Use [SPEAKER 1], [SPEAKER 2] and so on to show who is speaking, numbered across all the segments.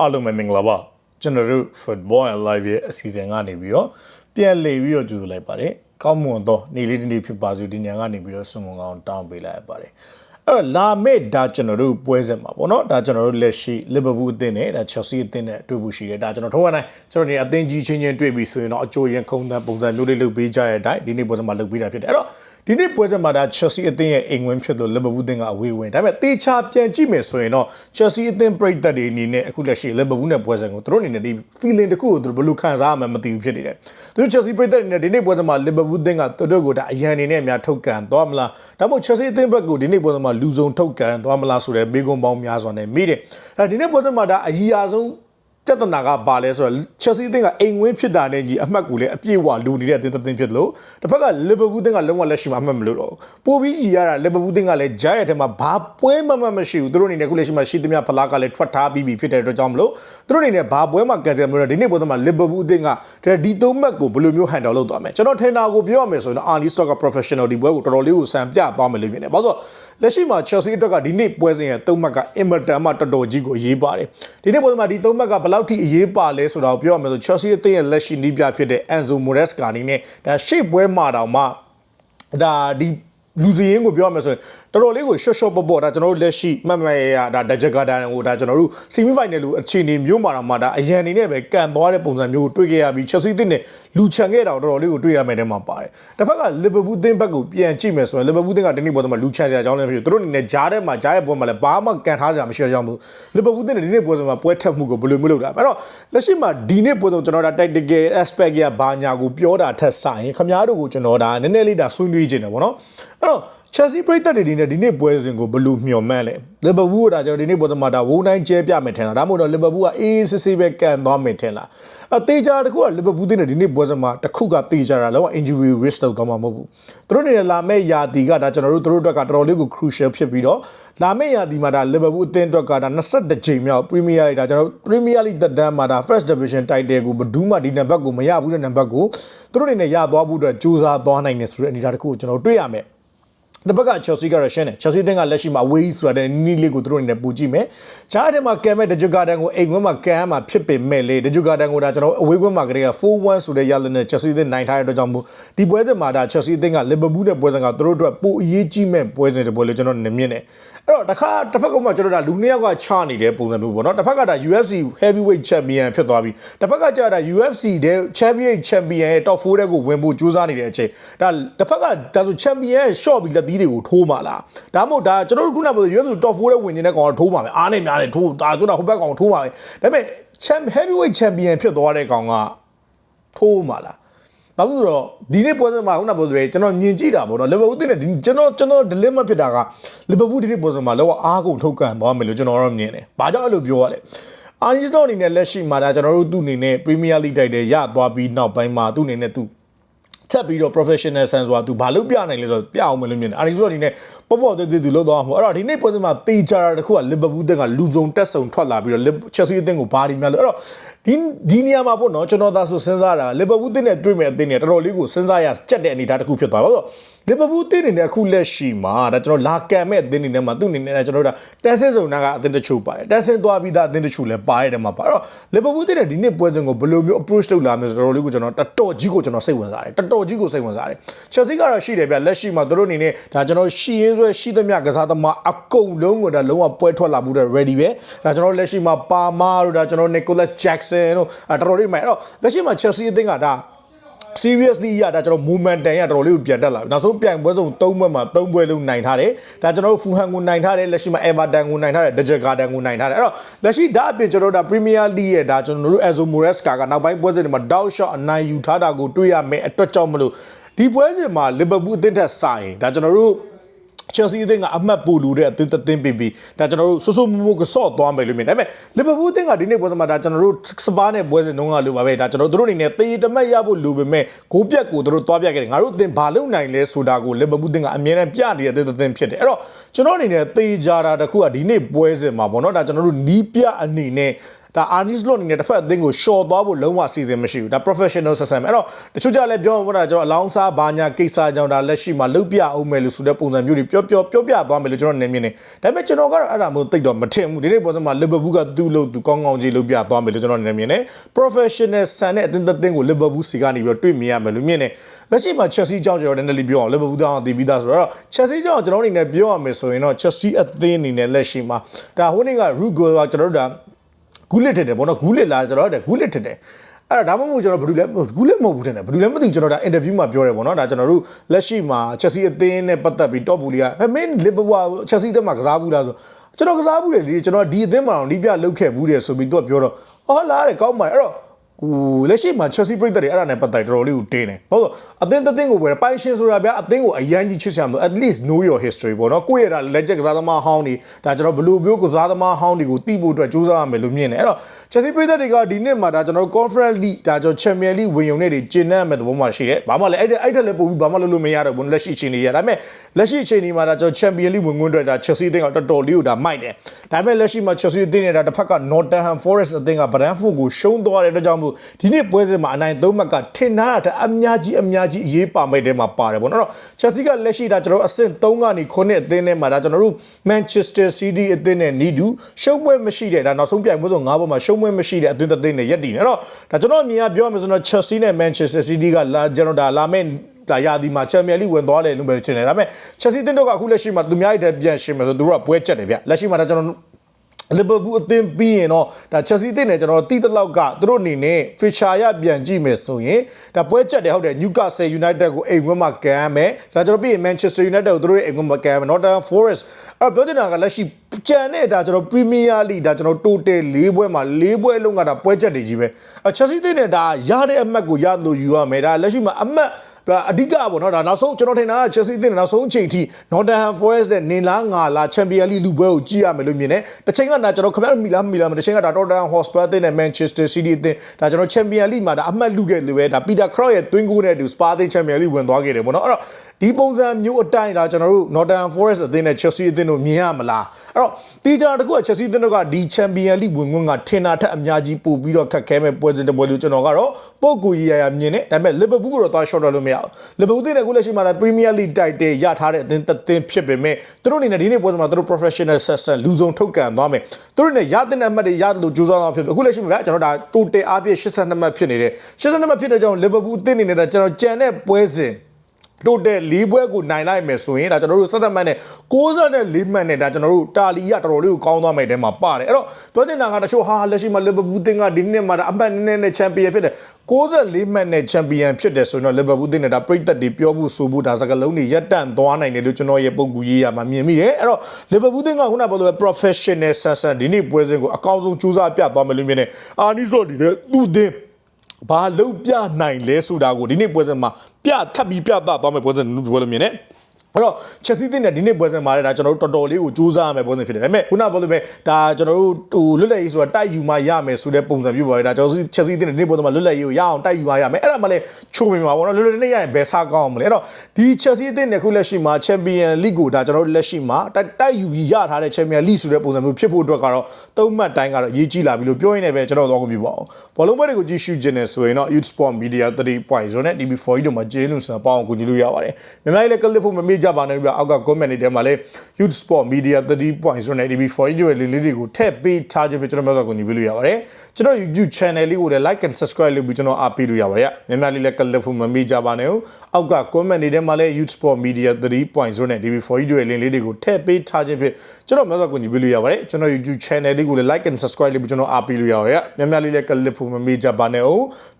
[SPEAKER 1] အားလုံးပဲမင်္ဂလာပါကျွန်တော်တို့ Football and Live ရဲ့အစီအစဉ်ကနေပြီးတော့ပြန်လည်ပြီးတော့ကြိုဆိုလိုက်ပါတယ်ကောင်းမွန်သောနေ့လေးတစ်နေ့ဖြစ်ပါစေဒီညကနေပြီးတော့ဆုမွန်ကောင်းတောင်းပေးလိုက်ရပါတယ်အဲ့တော့လာမေ့ဒါကျွန်တော်တို့ပွဲစဉ်မှာပေါ့နော်ဒါကျွန်တော်တို့လက်ရှိ Liverpool အသင်းနဲ့ဒါ Chelsea အသင်းနဲ့တွေ့ဖို့ရှိတယ်ဒါကျွန်တော်ထောက်ရနိုင်ကျွန်တော်ဒီအသင်းကြီးချင်းချင်းတွေ့ပြီဆိုရင်တော့အကျိုးရင်ခုံတန်းပုံစံမျိုးလေးလုပ်ပေးကြရတဲ့အတိုင်းဒီနေ့ပွဲစဉ်မှာလုပ်ပေးတာဖြစ်တယ်အဲ့တော့ ဒီနေ့ပွဲစဉ်မှာဒါ Chelsea အသင်းရဲ့အိမ်ဝင်ဖြစ်လို့ Liverpool အသင်းကအဝေးဝင်ဒါပေမဲ့တေချာပြန်ကြည့်မယ်ဆိုရင်တော့ Chelsea အသင်းပြည်သက်တွေအနေနဲ့အခုလက်ရှိ Liverpool နဲ့ပွဲစဉ်ကိုသူတို့အနေနဲ့ဒီ feeling တစ်ခုကိုသူတို့ဘယ်လိုခံစားရမှန်းမသိဘူးဖြစ်နေတယ်သူတို့ Chelsea ပြည်သက်တွေနဲ့ဒီနေ့ပွဲစဉ်မှာ Liverpool အသင်းကသူတို့ကိုဒါအရန်အနေနဲ့အများထုတ်ကန်သွားမလားဒါမှမဟုတ် Chelsea အသင်းဘက်ကိုဒီနေ့ပွဲစဉ်မှာလူစုံထုတ်ကန်သွားမလားဆိုတဲ့မိကုံပေါင်းများစွာနဲ့မိတယ်အဲဒီနေ့ပွဲစဉ်မှာဒါအကြီးအဆုံး ပြဿနာကဘာလဲဆိုတော့ Chelsea အသင်းကအိမ်ဝင်းဖြစ်တာနဲ့ကြီးအမှတ်ကိုလည်းအပြည့်အဝလူနေတဲ့အသင်းတစ်သင်းဖြစ်လို့တစ်ဖက်က Liverpool အသင်းကလုံးဝလက်ရှိမှာအမှတ်မလို့တော့ပိုပြီးကြီးရတာ Liverpool အသင်းကလည်းဂျားရဲ့အထက်မှာဘာပွဲမှမမရှိဘူးသူတို့အနေနဲ့ခုလက်ရှိမှာရှိသမျှဖလားကလည်းထွက်ထားပြီးပြီဖြစ်တဲ့အတွက်ကြောင့်မလို့သူတို့အနေနဲ့ဘာပွဲမှကန်ဆယ်မလို့ဒီနေ့ပွဲသမား Liverpool အသင်းကဒီသုံးမှတ်ကိုဘယ်လိုမျိုး handle လုပ်သွားမလဲကျွန်တော်ထင်တာကိုပြောရမယ်ဆိုရင် Arnie Stock က professional ဒီပွဲကိုတော်တော်လေးကိုစံပြသွားမယ်လို့မြင်တယ်ဘာလို့ဆိုလက်ရှိမှာ Chelsea အတွက်ကဒီနေ့ပွဲစဉ်ရဲ့သုံးမှတ်က Everton မှာတော်တော်ကြီးကိုအရေးပါတယ်ဒီနေ့ပွဲသမားဒီသုံးမှတ်ကဘယ်လောက်ထိအရေးပါလဲဆိုတာကိုပြောရမယ်ဆို Chelsea အသင်းရဲ့လက်ရှိနီးပြဖြစ်တဲ့ Enzo Maresca အနေနဲ့ဒါရှေ့ပွဲမှာတောင်မှဒါဒီ လူစည်ရင်ကိုပြောရမယ်ဆိုရင်တော်တော်လေးကိုရှော့ရှော့ပေါ့ပေါ့ဒါကျွန်တော်တို့လက်ရှိမှတ်မှတ်ရရဒါဒဂျကာဒန်ကိုဒါကျွန်တော်တို့ဆီမီဖိုင်နယ်လိုအခြေအနေမျိုးမှာတော့မှဒါအရန်အနေနဲ့ပဲကန်သွားတဲ့ပုံစံမျိုးကိုတွေ့ခဲ့ရပြီး Chelsea အသင်းနဲ့လူချန်ခဲ့တာကိုတော်တော်လေးကိုတွေ့ရမယ်တဲ့မှာပါတယ်တစ်ဖက်က Liverpool အသင်းဘက်ကိုပြန်ကြည့်မယ်ဆိုရင် Liverpool အသင်းကဒီနေ့ပွဲမှာလူချန်စရာအကြောင်းလည်းမရှိဘူးသူတို့အနေနဲ့ဂျားထဲမှာဂျားရဲ့ပွဲမှာလည်းဘာမှကန်ထားစရာမရှိတဲ့အကြောင်းဘူး Liverpool အသင်းနဲ့ဒီနေ့ပွဲမှာပွဲထက်မှုကိုဘယ်လိုမျိုးလုပ်တာအဲ့တော့လက်ရှိမှာဒီနေ့ပွဲဆုံးကျွန်တော်ဒါ tactical aspect ကဘာညာကိုပြောတာထက်ဆိုင်ခင်ဗျားတို့ကိုကျွန်တော်ဒါနည်းနည်းလေးဒါဆွေးနွေးခြင်းတယ်ဗောနော်အဲ့တော့ Chelsea ပြည်သက်တွေဒီနေ့ဒီနေ့ပွဲစဉ်ကိုဘယ်လိုမျှော်မှန်းလဲ Liverpool ကဒါကျွန်တော်ဒီနေ့ပွဲစဉ်မှာဒါဝုန်းတိုင်းကျဲပြမယ်ထင်လားဒါမှမဟုတ်တော့ Liverpool ကအေးအေးဆေးဆေးပဲကန်သွားမယ်ထင်လားအသေးချာတခုက Liverpool တင်းနဲ့ဒီနေ့ပွဲစဉ်မှာတခုကသေချာတာလောက injury risk တော့တော့မှာမဟုတ်ဘူးသူတို့နေနဲ့လာမဲ့ယာတီကဒါကျွန်တော်တို့သူတို့အတွက်ကတော်တော်လေးကို crucial ဖြစ်ပြီးတော့လာမဲ့ယာတီမှာဒါ Liverpool အသင်းအတွက်ကဒါ22ကြိမ်မြောက် Premier League ဒါကျွန်တော်တို့ Premier League တက်တန်းမှာဒါ First Division title ကိုဘယ်သူမှဒီနံပါတ်ကိုမရဘူးတဲ့နံပါတ်ကိုသူတို့အနေနဲ့ရသွားဖို့အတွက်ကြိုးစားသွားနိုင်တယ်ဆိုတဲ့အနေအထားတစ်ခုကိုကျွန်တော်တွေ့ရမယ် တစ်ဘက်က Chelsea ကတော့ရှင်းတယ် Chelsea တင်ကလက်ရှိမှာ Wales ဆိုတဲ့နီးလေးကိုသူတို့အနေနဲ့ပူကြည့်မယ်။ဂျားထဲမှာကမ်မဲ့ဒဂျူဂါဒန်ကိုအိမ်ခွင်းမှာကမ်မှာဖြစ်ပေမဲ့လေဒဂျူဂါဒန်ကိုဒါကျွန်တော်အဝေးခွင်းမှာကလေးက4-1ဆိုတဲ့ရလနဲ့ Chelsea တင်နိုင်ထားတဲ့အတွက်ကြောင့်မို့ဒီပွဲစဉ်မှာဒါ Chelsea တင်က Liverpool နဲ့ပွဲစဉ်ကသူတို့အတွက်ပိုအရေးကြီးမဲ့ပွဲစဉ်တစ်ပွဲလို့ကျွန်တော်နေမြင်တယ်။ အဲ့တော့တစ်ခါတစ်ဖက်ကမှကျွန်တော်ဒါလူနှစ်ယောက်ကချနေတဲ့ပုံစံမျိုးပေါ့နော်တစ်ဖက်ကဒါ UFC heavyweight champion ဖြစ်သွားပြီတစ်ဖက်ကကျတာ UFC တဲ့ champion champion ရဲ့ top 4တဲ့ကိုဝင်ဖို့ကြိုးစားနေတဲ့အချိန်ဒါတစ်ဖက်ကဒါဆို champion ရဲ့ short ပြီးလက်သီးတွေကိုထိုးမှလားဒါမှမဟုတ်ဒါကျွန်တော်တို့ခုနကပြော UFC top 4တဲ့ဝင်နေတဲ့ကောင်ကထိုးမှာပဲအားနဲ့များတယ်ထိုးဒါဆိုတာဟိုဘက်ကောင်ထိုးမှာပဲဒါပေမဲ့ champ heavyweight champion ဖြစ်သွားတဲ့ကောင်ကထိုးမှာလား ဘာလို့လဲဆိုတော့ဒီနေ့ပွဲစဉ်မှာခုနကပြောသလိုကျွန်တော်မြင်ကြည့်တာပေါ့နော်လီဗာပူးတင်းနဲ့ဒီကျွန်တော်ကျွန်တော် dilemma ဖြစ်တာကလီဗာပူးဒီနေ့ပွဲစဉ်မှာလောကအားကုန်ထုတ်ကန်သွားမယ်လို့ကျွန်တော်တော့မြင်တယ်။ဘာကြောင့်အဲ့လိုပြောရလဲ။အာနီစတော့အနေနဲ့လက်ရှိမှာဒါကျွန်တော်တို့သူ့အနေနဲ့ Premier League တိုက်တယ်ရသွားပြီးနောက်ပိုင်းမှာသူ့အနေနဲ့သူ ထပ်ပြီးတော့ professional sense ဆိုတာ तू ဘာလို့ပြနိုင်လဲဆိုတော့ပြအောင်မလို့မြင်တယ်။အာဒီဆိုတော့ဒီနေ့ပေါ့ပေါ့သေးသေး तू လောက်သွားမှာ။အဲ့တော့ဒီနေ့ပွဲစဉ်မှာတေချာတာတခုက Liverpool တက်ကလူစုံတက်ဆုံထွက်လာပြီးတော့ Chelsea အသင်းကိုဘာဒီများလို့အဲ့တော့ဒီဒီနေရာမှာပေါ့နော်ကျွန်တော်သာဆိုစဉ်းစားတာ Liverpool တင်းနဲ့တွေ့မဲ့အသင်းနဲ့တော်တော်လေးကိုစဉ်းစားရကြက်တဲ့အနေအထားတစ်ခုဖြစ်သွားပါတော့ Liverpool တင်းနေနဲ့အခုလက်ရှိမှာဒါကျွန်တော်လာကန်မဲ့အသင်းတွေနဲ့မှာသူ့အနေနဲ့ကျွန်တော်တို့တန်ဆင်းစုံနာကအသင်းတချို့ပါတယ်တန်ဆင်းသွားပြီးသားအသင်းတချို့လည်းပါတဲ့မှာပါအဲ့တော့ Liverpool တင်းနဲ့ဒီနေ့ပွဲစဉ်ကိုဘယ်လိုမျိုး approach လုပ်လာမလဲဆိုတော့တော်တော်လေးကိုကျွန်တော်တော်တော်ကြီးကိုကျွန်တော်စိတ်ဝင်စားတယ်တော်တော်ကြီးကိုစိတ်ဝင်စားတယ် Chelsea ကတော့ရှိတယ်ဗျလက်ရှိမှာသူတို့အနေနဲ့ဒါကျွန်တော်ရှိရင်းဆွဲရှိသမျှကစားသမားအကုန်လုံးကိုဒါလုံးဝပွဲထွက်လာမှုတဲ့ ready ပဲဒါကျွန်တော်လက်ရှိမှာပါမာတို့ဒါကျွန်တော် Nicholas Jackson တို့တော်တော်လေးမှန်အဲ့တော့လက်ရှိမှာ Chelsea အသင်းကဒါ seriously ရဒါကျွန်တော် momentum ရတော်တော်လေးကိုပြန်တက်လာပြီနောက်ဆုံးပြိုင်ပွဲစုံ၃ပွဲမှာ၃ပွဲလုံးနိုင်ထားတယ်ဒါကျွန်တော်တို့ Fulham ကိုနိုင်ထားတယ်လက်ရှိမှာ Everton ကိုနိုင်ထားတယ် Deject Garden ကိုနိုင်ထားတယ်အဲ့တော့လက်ရှိဒါအပြင်ကျွန်တော်တို့ဒါ Premier League ရဲ့ဒါကျွန်တော်တို့ Enzo Maresca ကနောက်ပိုင်းပွဲစဉ်တွေမှာ doubt shot အနိုင်ယူထားတာကိုတွေ့ရမယ်အတွက်ကြောင့်မလို့ဒီပွဲစဉ်မှာ Liverpool အသင်းထက်ဆိုင်ဒါကျွန်တော်တို့ Chelsea အသင်းကအမှတ်ပိုလူတဲ့အသင်းသင်းပြီးပြီးဒါကျွန်တော်တို့ဆူဆူမူမူကဆော့သွားမယ်လို့မြင်ဒါပေမဲ့ Liverpool အသင်းကဒီနေ့ပွဲစဉ်မှာဒါကျွန်တော်တို့စပါးနဲ့ပွဲစဉ်တုန်းကလိုပါပဲဒါကျွန်တော်တို့အနေနဲ့တေးတမက်ရဖို့လိုပေမဲ့ဂိုးပြက်ကိုတို့သွားပြခဲ့တယ်ငါတို့အသင်းဘာလုပ်နိုင်လဲဆိုတာကို Liverpool အသင်းကအမြဲတမ်းပြနေတဲ့အသင်းသင်းဖြစ်တယ်အဲ့တော့ကျွန်တော်အနေနဲ့တေးကြတာတခုကဒီနေ့ပွဲစဉ်မှာပေါ့နော်ဒါကျွန်တော်တို့နီးပြအနေနဲ့ ဒါ Arnis လို့အနေနဲ့တစ်ဖက်အသင်းကို short သွားဖို့လုံးဝအစီအစဉ်မရှိဘူးဒါ professional system အဲ့တော့တချို့ကြလည်းပြောမှာပေါ့ဒါကျွန်တော်အလောင်းစားဘာညာကိစ္စကြောင့်ဒါလက်ရှိမှာလုတ်ပြအောင်မယ်လို့ဆိုတဲ့ပုံစံမျိုးတွေပြောပြောပြောပြသွားမယ်လို့ကျွန်တော်နေမြင်နေဒါပေမဲ့ကျွန်တော်ကတော့အဲ့ဒါမျိုးသိတော့မထင်ဘူးဒီနေ့ပေါ်စမှာ Liverpool ကသူ့လို့သူကောင်းကောင်းကြီးလုတ်ပြသွားမယ်လို့ကျွန်တော်နေမြင်နေ professional ဆန်တဲ့အသင်းတစ်သင်းကို Liverpool စီကနေပြီးတော့တွေ့မြင်ရမယ်လို့မြင်နေလက်ရှိမှာ Chelsea ကြောင့်ကျွန်တော်နည်းနည်းလေးပြောအောင် Liverpool တောင်းတည်ပြီးသားဆိုတော့ Chelsea ကြောင့်ကျွန်တော်အနေနဲ့ပြောရမယ်ဆိုရင်တော့ Chelsea အသင်းအနေနဲ့လက်ရှိမှာဒါဟိုနေ့က Rugo ကကျွန်တော်တို့ဒါ ဂူးလစ်ထစ်တယ်ပေါ့နော်ဂူးလစ်လာကျွန်တော်တို့ဂူးလစ်ထစ်တယ်အဲ့ဒါဒါမှမဟုတ်ကျွန်တော်ဘယ်သူလဲဂူးလစ်မဟုတ်ဘူးထင်တယ်ဘယ်သူလဲမသိဘူးကျွန်တော်ဒါအင်တာဗျူးမှာပြောတယ်ပေါ့နော်ဒါကျွန်တော်တို့လက်ရှိမှာ Chelsea အသင်းနဲ့ပတ်သက်ပြီး top ဘူးလီကဟဲ့မင်း Liverpool Chelsea အသင်းမှာကစားဘူးလားဆိုကျွန်တော်ကစားဘူးတယ်လေကျွန်တော်ဒီအသင်းမှာတော့နီးပြလုတ်ခဲ့ဘူးတယ်ဆိုပြီးသူကပြောတော့အော်လားတဲ့ကောင်းပါအဲ့တော့ ဟိုလက်ရှိမှာ Chelsea ပြည်သက်တွေအဲ့ဒါနဲ့ပတ်သက်တော်တော်လေးကိုတင်းတယ်။ဘာလို့အသင်းတစ်သင်းကိုပဲပိုင်ရှင်ဆိုတာဗျာအသင်းကိုအရန်ကြီးချစ်စရာမလို at least know your history ပေါ့နော်။ကိုယ့်ရဲ့ဒါ legend ကစားသမားဟောင်းတွေဒါကျွန်တော်ဘယ်လိုမျိုးကစားသမားဟောင်းတွေကိုသိဖို့အတွက်ကြိုးစားရမယ်လို့မြင်တယ်။အဲ့တော့ Chelsea ပြည်သက်တွေကဒီနှစ်မှာဒါကျွန်တော် Conference League ဒါကျွန်တော် Champions League ဝင်ရုံနဲ့တွေကျင်းတဲ့မဲ့သဘောမှရှိတယ်။ဘာမှလည်းအဲ့အဲ့ထက်လည်းပိုပြီးဘာမှလုပ်လို့မရတော့ဘူးလက်ရှိအချိန်တွေရ။ဒါပေမဲ့လက်ရှိအချိန်တွေမှာဒါကျွန်တော် Champions League ဝင်ခွင့်အတွက်ဒါ Chelsea အသင်းကတော်တော်လေးကိုဒါမိုက်တယ်။ဒါပေမဲ့လက်ရှိမှာ Chelsea အသင်းနဲ့ဒါတစ်ဖက်က Nottingham Forest အသင်းက Brentford ကိုရှုံးသွားတဲ့အတွက်ကြောင့်မို့ဒီနေ့ပွဲစဉ်မှာအနိုင်သုံးမှတ်ကထင်ထားတာအများကြီးအများကြီးအရေးပါမဲ့တဲမှာပါတယ်ပေါ့နော်အဲ့တော့ Chelsea ကလက်ရှိဒါကျွန်တော်အဆင့်3ကနေ9အသင်းနဲ့မှာဒါကျွန်တော်တို့ Manchester City အသင်းနဲ့နီးတူရှုံးပွဲမရှိတဲ့ဒါနောက်ဆုံးပြိုင်ပွဲဆို9ပွဲမှာရှုံးပွဲမရှိတဲ့အသင်းတစ်သင်းနဲ့ရက်တည်နေအဲ့တော့ဒါကျွန်တော်အမြင်ကပြောရမယ်ဆိုတော့ Chelsea နဲ့ Manchester City ကလာကျွန်တော်ဒါလာမဲ့ဒါရာဒီမှာချန်ပီယံလိဝင်သွားတယ်လို့ပဲထင်တယ်ဒါပေမဲ့ Chelsea တင်းတော့ကအခုလက်ရှိမှာသူများရဲ့တက်ပြန်ရှင်းမယ်ဆိုသူတို့ကပွဲချက်တယ်ဗျလက်ရှိမှာဒါကျွန်တော် လီဗာပူးအသင်းပြီးရင်တော့ဒါချက်စီအသင်းနဲ့ကျွန်တော်တီးတလောက်ကသူတို့အနေနဲ့ဖီချာရပြန်ကြည့်မယ်ဆိုရင်ဒါပွဲချက်တယ်ဟုတ်တယ်နျူကာဆယ်ယူနိုက်တက်ကိုအိမ်ဝင်းမှာကန်မယ်ဒါကျွန်တော်ပြီးရင်မန်ချက်စတာယူနိုက်တက်ကိုသူတို့ရဲ့အိမ်ဝင်းမှာကန်မယ် Nottingham Forest အဲ့ပြောချင်တာကလက်ရှိကြံတဲ့ဒါကျွန်တော်ပရီးမီးယားလိဒါကျွန်တော်တိုတယ်၄ပွဲမှာ၄ပွဲလုံးကဒါပွဲချက်တွေကြီးပဲအချက်စီအသင်းနဲ့ဒါရတဲ့အမှတ်ကိုရလို့ယူရမယ်ဒါလက်ရှိမှာအမှတ် အဓိကပေါ့နော်ဒါနောက်ဆုံးကျွန်တော်ထင်တာက Chelsea အသင်းနောက်ဆုံးအချိန်ထိ Nottingham Forest နဲ့နင်လားငါလား Champions League လူပွဲကိုကြည့်ရမယ်လို့မြင်တယ်တစ်ချိန်ကဒါကျွန်တော်ခင်ဗျားမီလားမီလားမတစ်ချိန်ကဒါ Tottenham Hotspur အသင်းနဲ့ Manchester City အသင်းဒါကျွန်တော် Champions League မှာဒါအမှတ်လူခဲ့လို့ပဲဒါ Peter Crouch ရဲ့ twin goal နဲ့အတူ Spa အသင်း Champions League ဝင်သွားခဲ့တယ်ပေါ့နော်အဲ့တော့ဒီပုံစံမျိုးအတိုင်းဒါကျွန်တော်တို့ Nottingham Forest အသင်းနဲ့ Chelsea အသင်းတို့မြင်ရမလားအဲ့တော့တီးကြတကူက Chelsea အသင်းတို့ကဒီ Champions League ဝင်ခွင့်ကထင်တာထက်အများကြီးပို့ပြီးတော့ခက်ခဲမဲ့ပွဲစဉ်တစ်ပွဲလို့ကျွန်တော်ကတော့ပုံကူရရမြင်တယ်ဒါပေမဲ့ Liverpool ကိုတော့သွား short လို့မရဘူး Liverpool အသင်းနဲ့အခုလက်ရှိမှာလည်း Premier League title ရထားတဲ့အသင်းတစ်သင်းဖြစ်ပေမဲ့သူတို့အနေနဲ့ဒီနေ့ပွဲစဉ်မှာသူတို့ professional system လူဆုံးထုတ်ကန်သွားမယ်သူတို့နဲ့ရတဲ့အမှတ်တွေရလို့ကြိုးစားအောင်ဖြစ်ပြီအခုလက်ရှိမှာဗျာကျွန်တော်ဒါ total အားဖြင့်82မှတ်ဖြစ်နေတယ်82မှတ်ဖြစ်တဲ့ကြောင့် Liverpool အသင်းအနေနဲ့ဒါကျွန်တော်ကြံတဲ့ပွဲစဉ် တိုတယ်၄ပွဲကိုနိုင်လိုက်မယ်ဆိုရင်ဒါကျွန်တော်တို့17မှတ်နဲ့64မှတ်နဲ့ဒါကျွန်တော်တို့တာလီကတော်တော်လေးကိုကောင်းသွားမယ်တဲမှာပါတယ်အဲ့တော့ပြောချင်တာကတချို့ဟာလက်ရှိမှာလီဗာပူးတင်းကဒီနှစ်မှာဒါအမှတ်နည်းနည်းနဲ့ချန်ပီယံဖြစ်တယ်64မှတ်နဲ့ချန်ပီယံဖြစ်တယ်ဆိုရင်တော့လီဗာပူးတင်းနဲ့ဒါပြိသက်တွေပြောဖို့ဆိုဖို့ဒါစကလုံးတွေရက်တန့်သွားနိုင်တယ်လို့ကျွန်တော်ရဲ့ပုံကူရေးရမှာမြင်မိတယ်အဲ့တော့လီဗာပူးတင်းကခုနကပြောလို့ professional ဆန်ဆန်ဒီနေ့ပွဲစဉ်ကိုအကောင်းဆုံးကြိုးစားပြသွားမယ်လို့မြင်တယ်အာနီဆိုဒီတဲ့သူ့တင်း ဘာလုံးပြနိုင်လဲဆိုတာကိုဒီနေ့ပွဲစဉ်မှာပြထပ်ပြီးပြသသွားမယ်ပွဲစဉ်ဘယ်လိုမြင်လဲ အဲ့တော့ချက်စီးတင်တဲ့ဒီနေ့ပွဲစဉ်မှာလည်းဒါကျွန်တော်တို့တော်တော်လေးကိုစူးစမ်းရမယ်ပွဲစဉ်ဖြစ်တယ်ဒါပေမဲ့ခုနကပြောလို့ပဲဒါကျွန်တော်တို့ဟိုလွတ်လပ်ရေးဆိုတာတိုက်ယူမှရမယ်ဆိုတဲ့ပုံစံမျိုးပါပဲဒါကျွန်တော်ချက်စီးတင်တဲ့ဒီနေ့ပွဲစဉ်မှာလွတ်လပ်ရေးကိုရအောင်တိုက်ယူမှရမယ်အဲ့ဒါမှလည်းချိုးမိမှာပေါ့နော်လွတ်လပ်နေရရင်ဘယ်စားကောင်းအောင်မလဲအဲ့တော့ဒီချက်စီးတင်တဲ့ခုလက်ရှိမှာချန်ပီယံလိကိုဒါကျွန်တော်တို့လက်ရှိမှာတိုက်တိုက်ယူပြီးရထားတဲ့ချန်ပီယံလိဆိုတဲ့ပုံစံမျိုးဖြစ်ဖို့အတွက်ကတော့သုံးမှတ်တိုင်းကတော့အရေးကြီးလာပြီလို့ပြောရင်းနဲ့ပဲကျွန်တော်တော့ကုန်ပြီပေါ့ဘောလုံးပွဲတွေကိုကြည့်ရှုခြင်းနဲ့ဆိုရင်တော့ Youth Sport Media 3.0နဲ့ DB4 တို့မှာဂျေးလုံဆန်ပေါင်းကိုကြည့်လို့ရပါတယ်မြန်မာပြည်လည်းကလစ်ဖို့မမေ့ကြပါနဲ့ပြအောက်က comment တွေထဲမှာလည်း Youth Sport Media 3.0နဲ့ DB4 တို့ရဲ့လင်းလေးတွေကိုထည့်ပေးထားခြင်းပဲကျွန်တော်မျိုးစောကိုညီပေးလို့ရပါတယ်ကျွန်တော် YouTube channel လေးကိုလည်း like and subscribe လုပ်ပြီးကျွန်တော်အားပေးလို့ရပါတယ်မြန်မာပြည်လည်းကလစ်ဖို့မမေ့ကြပါနဲ့အောက်က comment တွေထဲမှာလည်း Youth Sport Media 3.0နဲ့ DB4 တို့ရဲ့လင်းလေးတွေကိုထည့်ပေးထားခြင်းဖြစ်ကျွန်တော်မျိုးစောကိုညီပေးလို့ရပါတယ်ကျွန်တော် YouTube channel လေးကိုလည်း like and subscribe လုပ်ပြီးကျွန်တော်အားပေးလို့ရပါတယ်မြန်မာပြည်လည်းကလစ်ဖို့မမေ့ကြပါနဲ့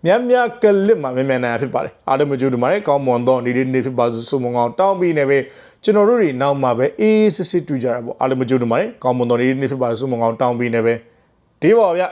[SPEAKER 1] မြန်မြန်ကလစ်မှာမြန်မြန်နိုင်ဖြစ်ပါတယ်အားလုံးမကြိုးတူပါတယ်ကောင်းမွန်သောနေ့လေးနေ့ဖြစ်ပါစို့ဆုမွန်ကောင်းတောင်းပြီးနေပဲကျွန်တော်တို့တွေနောက်မှာပဲအေးစစ်စစ်တွေ့ကြတာပေါ့အားလုံးမကြိုးတူပါတယ်ကောင်းမွန်သောနေ့လေးနေ့ဖြစ်ပါစို့ဆုမွန်ကောင်းတောင်းပြီးနေပဲဒီပါဗျ